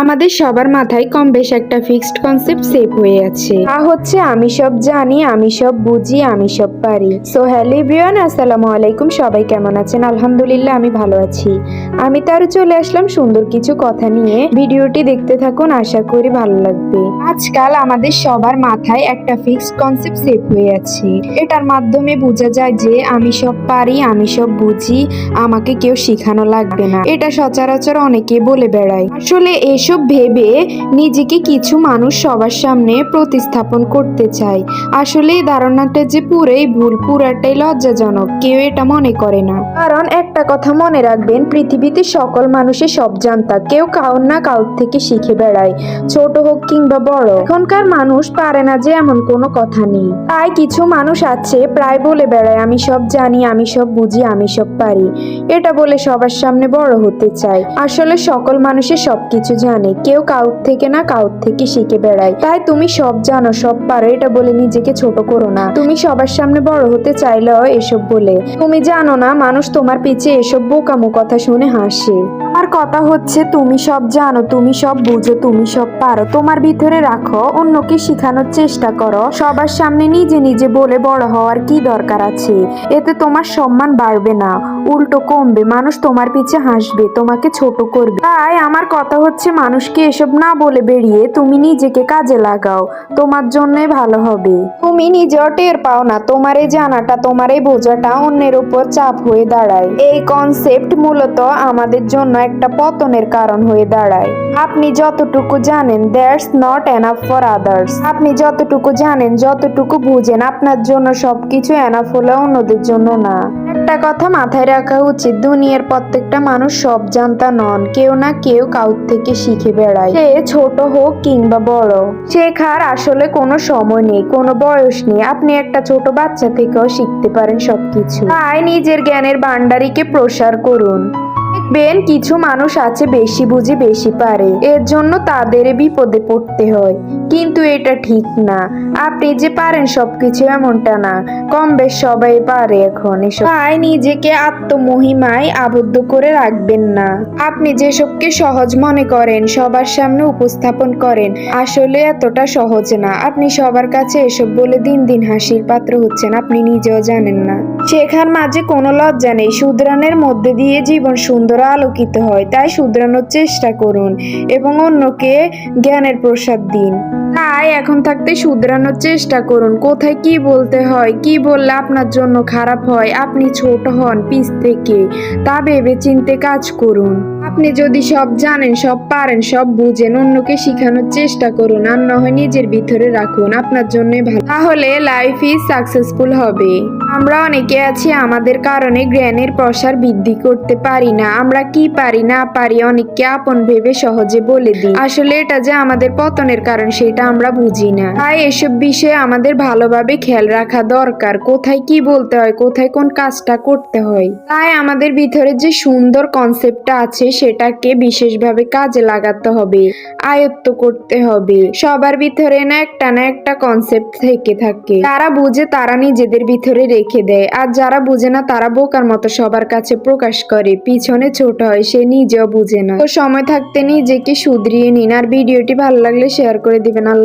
আমাদের সবার মাথায় কম বেশ একটা ফিক্সড কনসেপ্ট সেভ হয়ে আছে। তা হচ্ছে আমি সব জানি, আমি সব বুঝি, আমি সব পারি। সো হ্যালো এভরিওয়ান আসসালামু আলাইকুম, সবাই কেমন আছেন? আলহামদুলিল্লাহ, আমি ভালো আছি। আমি তারও চলে আসলাম সুন্দর কিছু কথা নিয়ে। ভিডিওটি দেখতে থাকুন, আশা করি ভালো লাগবে। আজকাল আমাদের সবার মাথায় একটা ফিক্সড কনসেপ্ট সেভ হয়ে আছে। এটার মাধ্যমে বোঝা যায় যে আমি সব পারি, আমি সব বুঝি, আমাকে কেউ শেখানো লাগবে না। এটা সচরাচর অনেকে বলে বেড়ায়। আসলে এসব ভেবে নিজেকে কিছু মানুষ সবার সামনে প্রতিস্থাপন করতে চায়। আসলে এই ধারণাটা যে পুরোই ভুল, পুরাটাই লজ্জাজনক। কেউ এটা মনে করে না। কারণ একটা কথা মনে রাখবেন পৃথিবীতে সকল মানুষের সব জানতা। কেউ কাউর না কাউর থেকে শিখে বেড়ায়, ছোট হোক কিংবা বড়। এখনকার মানুষ পারে না যে এমন কোনো কথা নেই। তাই কিছু মানুষ আছে, প্রায় বলে বেড়ায়, আমি সব জানি, আমি সব বুঝি, আমি সব পারি। এটা বলে সবার সামনে বড় হতে চায়। আসলে সকল মানুষের সবকিছু জানে, কেউ কাউর থেকে না কাউর থেকে শিখে বেড়ায়। তাই তুমি সব জানো, সব পারো, এটা বলে নিজেকে ছোট করো না। তুমি সবার সামনে বড় হতে চাইলেও এসব বলে। তুমি জানো না, মানুষ তোমার পিছে এসব বোকামো কথা শুনে হাসে। আর কথা হচ্ছে, তুমি সব জানো, তুমি সব বুঝো, তুমি সব পারো। তোমার ভিতরে রাখো, অন্যকে শেখানোর চেষ্টা করো। সবার সামনে নিজে নিজে বলে বড় হওয়ার কি দরকার আছে? এতে তোমার সম্মান বাড়বে না। উল্টো কমবে, মানুষ তোমার পিছে হাসবে, তোমাকে ছোট করবে। আমার কথা হচ্ছে, মানুষকে এসব না বলে বেরিয়ে তুমি নিজেকে কাজে লাগাও। তোমার জন্যই ভালো হবে। তুমি নিজেও টের পাও না, তোমার এই জানাটা, তোমার এই বোঝাটা অন্যের উপর চাপ হয়ে দাঁড়ায়। এই কনসেপ্ট মূলত আমাদের জন্য একটা পতনের কারণ হয়ে দাঁড়ায়। আপনি যতটুকু জানেন that's not enough for others আপনি যতটুকু জানেন, যতটুকু বুঝেন, আপনার জন্য সবকিছু এনাফ হলে অন্যদের জন্য না। একটা কথা মাথায় রাখা উচিত, দুনিয়ার প্রত্যেকটা মানুষ সব জানতা নন, কেউ না কেউ কাউর থেকে শিখে বেড়ায়। সে ছোট হোক কিংবা বড়, শেখার আসলে কোনো সময় নেই, কোনো বয়স নেই। আপনি একটা ছোট বাচ্চা থেকেও শিখতে পারেন সবকিছু। তাই নিজের জ্ঞানের ভান্ডারিকে প্রসার করুন। দেখবেন কিছু মানুষ আছে বেশি বুঝি বেশি পারে, এর জন্য তাদের বিপদে পড়তে হয়। কিন্তু এটা ঠিক না। আপনি যে পারেন সবকিছু এমনটা না। কম বেশ সবাই পারে এখন এসব। তাই নিজেকে আত্মমহিমায় আবদ্ধ করে রাখবেন না। আপনি যেসবকে সহজ মনে করেন, সবার সামনে উপস্থাপন করেন, আসলে এতটা সহজ না। আপনি সবার কাছে এসব বলে দিন দিন হাসির পাত্র হচ্ছেন, আপনি নিজেও জানেন না। শেখার মাঝে কোনো লজ্জা নেই। শুধরানোর মধ্যে দিয়ে জীবন সুন্দর আলোকিত হয়, তাই শুধরানোর চেষ্টা করুন এবং অন্যকে জ্ঞানের প্রসাদ দিন। না তাই এখন থাকতে শুধরানোর চেষ্টা করুন। কোথায় কি বলতে হয়, কি বললে আপনার জন্য খারাপ হয়, আপনি ছোট হন পিছ থেকে। তা ভেবে চিনতে কাজ করুন। আপনি যদি সব জানেন, সব পারেন, সব বুঝেন, অন্যকে শেখানোর চেষ্টা করুন আর না হয় নিজের ভিতরে রাখুন, আপনার জন্যই ভালো। তাহলে লাইফ ইজ সাকসেসফুল হবে। আমরা অনেকে আছি, আমাদের কারণে জ্ঞানের প্রসার বৃদ্ধি করতে পারি না। আমরা কি পারি না পারি অনেককে আপন ভেবে সহজে বলে দিই। আসলে এটা যে আমাদের পতনের কারণ, সেটা আমরা বুঝি না। তাই এসব বিষয়ে আমাদের ভালোভাবে খেয়াল রাখা দরকার। কোথায় কি বলতে হয়, কোথায় কোন কাজটা করতে হয়। তাই আমাদের ভিতরে যে সুন্দর কনসেপ্টটা আছে, সেটাকে বিশেষভাবে কাজে লাগাতে হবে, আয়ত্ত করতে হবে। সবার ভিতরে না একটা না একটা কনসেপ্ট থেকে থাকে। তারা বুঝে তারা নিজেদের ভিতরে রেখে দেয়। আর যারা বুঝে না, তারা বোকার মতো সবার কাছে প্রকাশ করে। পিছনে ছোট হয়, সে নিজেও বুঝে না। তো সময় থাকতে নিজেকে শুধরিয়ে নিন। আর ভিডিওটি ভালো লাগলে শেয়ার করে দিবেন।